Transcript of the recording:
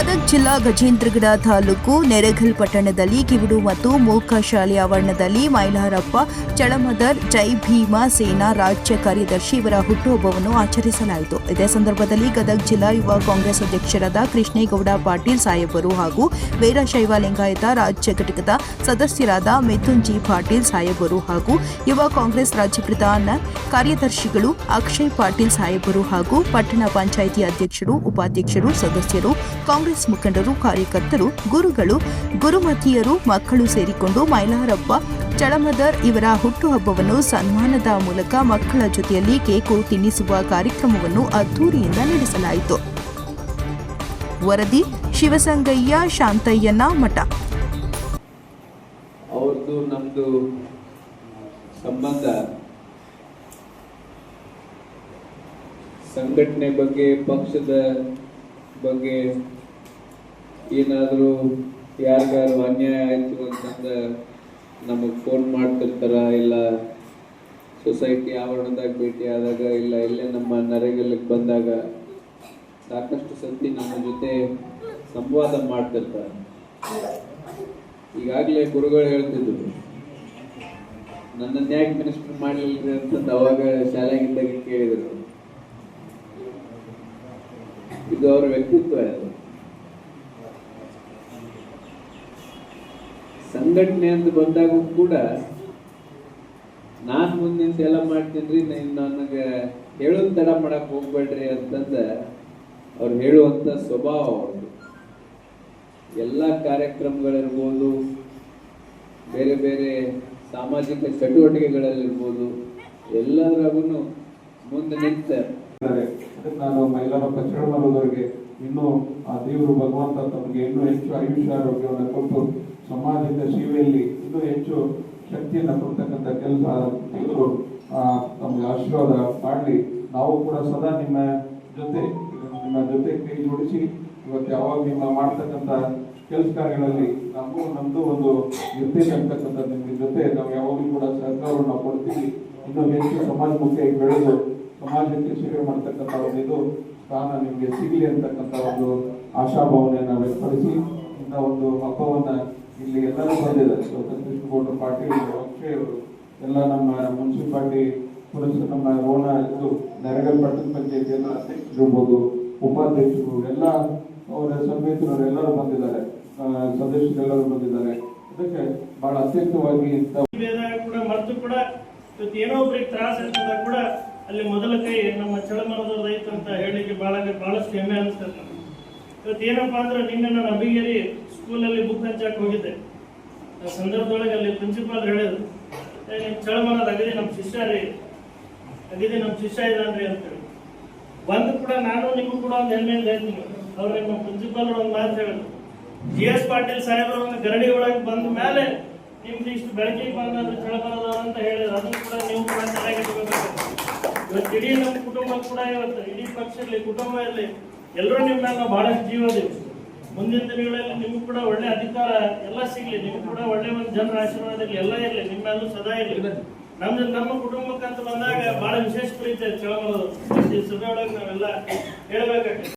ಗದಗ ಜಿಲ್ಲಾ ಗಜೇಂದ್ರಗಡ ತಾಲೂಕು ನೆರೆಘಲ್ ಪಟ್ಟಣದಲ್ಲಿ ಕಿವಿಡು ಮತ್ತು ಮೂಕ ಶಾಲೆ ಆವರಣದಲ್ಲಿ ಮೈಲಾರಪ್ಪ, ಚಳಮದರ್, ಜೈ ಭೀಮಾ ಸೇನಾ ರಾಜ್ಯ ಕಾರ್ಯದರ್ಶಿ ಇವರ ಹುಟ್ಟುಹಬ್ಬವನ್ನು ಆಚರಿಸಲಾಯಿತು. ಇದೇ ಸಂದರ್ಭದಲ್ಲಿ ಗದಗ ಜಿಲ್ಲಾ ಯುವ ಕಾಂಗ್ರೆಸ್ ಅಧ್ಯಕ್ಷರಾದ ಕೃಷ್ಣೇಗೌಡ ಪಾಟೀಲ್ ಸಾಹೇಬರು ಹಾಗೂ ವೀರಶೈವ ಲಿಂಗಾಯತ ರಾಜ್ಯ ಘಟಕದ ಸದಸ್ಯರಾದ ಮಿಥುನ್ ಜಿ ಪಾಟೀಲ್ ಸಾಹೇಬರು ಹಾಗೂ ಯುವ ಕಾಂಗ್ರೆಸ್ ರಾಜ್ಯ ಪ್ರಧಾನ ಕಾರ್ಯದರ್ಶಿಗಳು ಅಕ್ಷಯ್ ಪಾಟೀಲ್ ಸಾಹೇಬರು ಹಾಗೂ ಪಟ್ಟಣ ಪಂಚಾಯಿತಿ ಅಧ್ಯಕ್ಷರು, ಉಪಾಧ್ಯಕ್ಷರು, ಸದಸ್ಯರು, ಕಾಂಗ್ರೆಸ್ ಮುಖಂಡರು, ಕಾರ್ಯಕರ್ತರು, ಗುರುಗಳು, ಗುರುಮತಿಯರು, ಮಕ್ಕಳು ಸೇರಿಕೊಂಡು ಮೈಲಾರಪ್ಪ, ಚಳಮದರ್ ಇವರ ಹುಟ್ಟುಹಬ್ಬವನ್ನು ಸನ್ಮಾನದ ಮೂಲಕ ಮಕ್ಕಳ ಜೊತೆಯಲ್ಲಿ ಕೇಕು ತಿನ್ನಿಸುವ ಕಾರ್ಯಕ್ರಮವನ್ನು ಅದ್ದೂರಿಯಿಂದ ನಡೆಸಲಾಯಿತು. ವರದಿ, ಶಿವಸಂಗಯ್ಯ, ಶಾಂತಯ್ಯನ ಮಠ. ಅವ್ರದ್ದು ನಮ್ಮದು ಸಂಬಂಧ. ಸಂಘಟನೆ ಬಗ್ಗೆ, ಪಕ್ಷದ ಬಗ್ಗೆ ಏನಾದರೂ ಯಾರಿಗಾದ್ರು ಅನ್ಯಾಯ ಆಯಿತು ಅಂತಂದ ನಮಗೆ ಫೋನ್ ಮಾಡ್ತಿರ್ತಾರ ಇಲ್ಲ ಸೊಸೈಟಿ ಆವರಣದಾಗ ಭೇಟಿ ಆದಾಗ ಇಲ್ಲ ಇಲ್ಲೇ ನಮ್ಮ ನರೇಗಲ್ಲಿಗೆ ಬಂದಾಗ ಸಾಕಷ್ಟು ಸತಿ ನಮ್ಮ ಜೊತೆ ಸಂವಾದ ಮಾಡ್ತಿರ್ತಾರೆ. ಈಗಾಗಲೇ ಗುರುಗಳು ಹೇಳ್ತಿದ್ರು ನನ್ನನ್ನು ಯಾಕೆ ಮಿನಿಸ್ಟರ್ ಮಾಡಲಿಲ್ಲ ಅಂತಂದು ಅವಾಗ ಶಾಲೆಗಿದ್ದಾಗ ಕೇಳಿದರು. ಇದು ಅವರ ವ್ಯಕ್ತಿತ್ವ ಸಂಘಟನೆ ಅಂತ ಬಂದಾಗೂ ಕೂಡ ನಾನು ಮುಂದೆ ಎಲ್ಲ ಮಾಡ್ತೀನಿ ರೀ ನನಗೆ ಹೇಳೋದು ತಡ ಮಾಡಕ್ ಹೋಗ್ಬೇಡ್ರಿ ಅಂತಂದ ಅವ್ರು ಹೇಳುವಂತ ಸ್ವಭಾವ ಅವ್ರದ್ದು ಎಲ್ಲ ಕಾರ್ಯಕ್ರಮಗಳಿರ್ಬೋದು, ಬೇರೆ ಬೇರೆ ಸಾಮಾಜಿಕ ಚಟುವಟಿಕೆಗಳಲ್ಲಿರ್ಬೋದು ಎಲ್ಲದರಾಗೂ ಮುಂದೆ ನಿಂತ. ಅದಕ್ಕೆ ನಾನು ಮೈಲಾರಪ್ಪ ಚಳಮರದವರಿಗೆ ಇನ್ನೂ ಆ ದೇವರು ಭಗವಂತ ತಮಗೆ ಇನ್ನೂ ಹೆಚ್ಚು ಆಯುಷ್ಯ ಆರೋಗ್ಯವನ್ನು ಕೊಟ್ಟು ಸಮಾಜದ ಸೇವೆಯಲ್ಲಿ ಇನ್ನೂ ಹೆಚ್ಚು ಶಕ್ತಿಯನ್ನು ಕೊಡ್ತಕ್ಕಂಥ ಕೆಲಸ ದೇವರು ತಮಗೆ ಆಶೀರ್ವಾದ ಮಾಡಲಿ. ನಾವು ಕೂಡ ಸದಾ ನಿಮ್ಮ ಜೊತೆ ನಿಮ್ಮ ಜೊತೆ ಕೈ ಜೋಡಿಸಿ ಇವತ್ತು ಯಾವಾಗ ನಿಮ್ಮ ಮಾಡ್ತಕ್ಕಂಥ ಕೆಲಸ ಕಾರ್ಯಗಳಲ್ಲಿ ನಮಗೂ ನಮ್ಮದು ಒಂದು ಇರ್ತೇನೆ ಅಂತಕ್ಕಂಥ ನಿಮ್ಮ ಜೊತೆ. ನಾವು ಯಾವಾಗಲೂ ಕೂಡ ಸಹಕಾರವನ್ನು ಕೊಡ್ತೀವಿ. ಇನ್ನೂ ಹೆಚ್ಚು ಸಮಾಜಮುಖಿಯಾಗಿ ಬೆಳೆದು ಸಮಾಜಕ್ಕೆ ಸೇವೆ ಮಾಡ್ತಕ್ಕಂಥ ಒಂದು ಇದು. ಸ್ಥಾನ ನಿಮಗೆ ಸಿಗಲಿ ಅಂತಕ್ಕಂಥ ಒಂದು ಆಶಾಭಾವನೆಯನ್ನು ವ್ಯಕ್ತಪಡಿಸಿ ಇಂಥ ಒಂದು ಹಬ್ಬವನ್ನ ಇಲ್ಲಿ ಎಲ್ಲರೂ ಬಂದಿದ್ದಾರೆ. ಡಾಕ್ಟರ್ ಕೃಷ್ಣಗೌಡ ಪಾಟೀಲ್ ಅಕ್ಷಯವರು ಎಲ್ಲ ನಮ್ಮ ಮುನ್ಸಿಪಾಲ್ಟಿ ಪುರಸ ನಮ್ಮ ಓಣ ಇದು ನೆರಗಲ್ ಪಟ್ಟಣ ಪಂಚಾಯತಿ ಎಲ್ಲ ಅಧ್ಯಕ್ಷರಿರ್ಬೋದು ಉಪಾಧ್ಯಕ್ಷರು, ಎಲ್ಲ ಅವರ ಸಮಿತಿಯವರು ಎಲ್ಲರೂ ಬಂದಿದ್ದಾರೆ. ಸದಸ್ಯರೆಲ್ಲರೂ ಬಂದಿದ್ದಾರೆ. ಅದಕ್ಕೆ ಬಹಳ ಅತ್ಯಂತವಾಗಿ ಕೂಡ ಮರೆತು ಕೂಡ ಏನೋ ಒಬ್ಬರಿಗೆ ತ್ರಾಸ ಕೂಡ ಅಲ್ಲಿ ಮೊದಲ ಕೈ ನಮ್ಮ ಚಳಮರದ ಐತೆ ಅಂತ ಹೇಳಲಿಕ್ಕೆ ಬಹಳ ಬಹಳಷ್ಟು ಹೆಮ್ಮೆ ಅನಿಸ್ತದೆ ನಮಗೆ ಇವತ್ತು ಏನಪ್ಪ ಅಂದ್ರೆ ನಿನ್ನೆ ನಾನು ಅಭಿಗೇರಿ ಸ್ಕೂಲಲ್ಲಿ ಬುಕ್ ಹಂಚಾಕ್ ಹೋಗಿದ್ದೆ. ಆ ಸಂದರ್ಭದೊಳಗೆ ಅಲ್ಲಿ ಪ್ರಿನ್ಸಿಪಾಲ್ ಹೇಳಿದ್ರು ನಿಮ್ಮ ನಿಮ್ ಚಳಮರದ ಅಗದಿ ನಮ್ಮ ಶಿಷ್ಯ ರೀ, ಅಗದಿ ನಮ್ಮ ಶಿಷ್ಯ ಇದ್ದಾನ್ರಿ ಅಂತೇಳಿ. ಬಂದು ಕೂಡ ನಾನು ನಿಮಗೂ ಕೂಡ ಒಂದು ಹೆಮ್ಮೆಯಿಂದ ಹೇಳ್ತೀನಿ. ಅವ್ರು ನಿಮ್ಮ ಪ್ರಿನ್ಸಿಪಾಲ್ ಒಂದು ಮಾತು ಹೇಳಿದ್ರು. ಜಿ ಎಸ್ ಪಾಟೀಲ್ ಸಾಹೇಬ್ರ ಒಂದು ಗರಡಿ ಒಳಗೆ ಬಂದ ಮೇಲೆ ನಿಮ್ದು ಇಷ್ಟು ಬೆಳಕಿಗೆ ಬಂದ್ರೆ ಚಳಮರದವ್ರು ಅಂತ ಹೇಳಿದ್ರು. ಅದನ್ನು ಕೂಡ ನೀವು ಇಡೀ ನಮ್ಮ ಕುಟುಂಬ ಕೂಡ ಇವತ್ತು, ಇಡೀ ಪಕ್ಷ ಇರಲಿ ಕುಟುಂಬ ಇರಲಿ ಎಲ್ಲರೂ ನಿಮ್ಮ ನಾವು ಬಹಳಷ್ಟು ಜೀವ ಇದೀವಿ ಮುಂದಿನ ದಿನಗಳಲ್ಲಿ ನಿಮ್ಗೆ ಕೂಡ ಒಳ್ಳೆ ಅಧಿಕಾರ ಎಲ್ಲ ಸಿಗ್ಲಿ, ನಿಮ್ಗೆ ಕೂಡ ಒಳ್ಳೆ ಒಂದು ಜನರ ಆಶೀರ್ವಾದ ಇರಲಿ ಎಲ್ಲ ಇರಲಿ, ನಿಮ್ಮ ಮೇಲೂ ಸದಾ ಇರಲಿ. ನಮ್ದು, ನಮ್ಮ ಕುಟುಂಬಕ್ಕಂತ ಬಂದಾಗ ಬಹಳ ವಿಶೇಷ ಪ್ರೀತಿ ಈ ಸಭೆ ಒಳಗೆ ನಾವೆಲ್ಲ ಹೇಳ್ಬೇಕಾಗ್ತದೆ.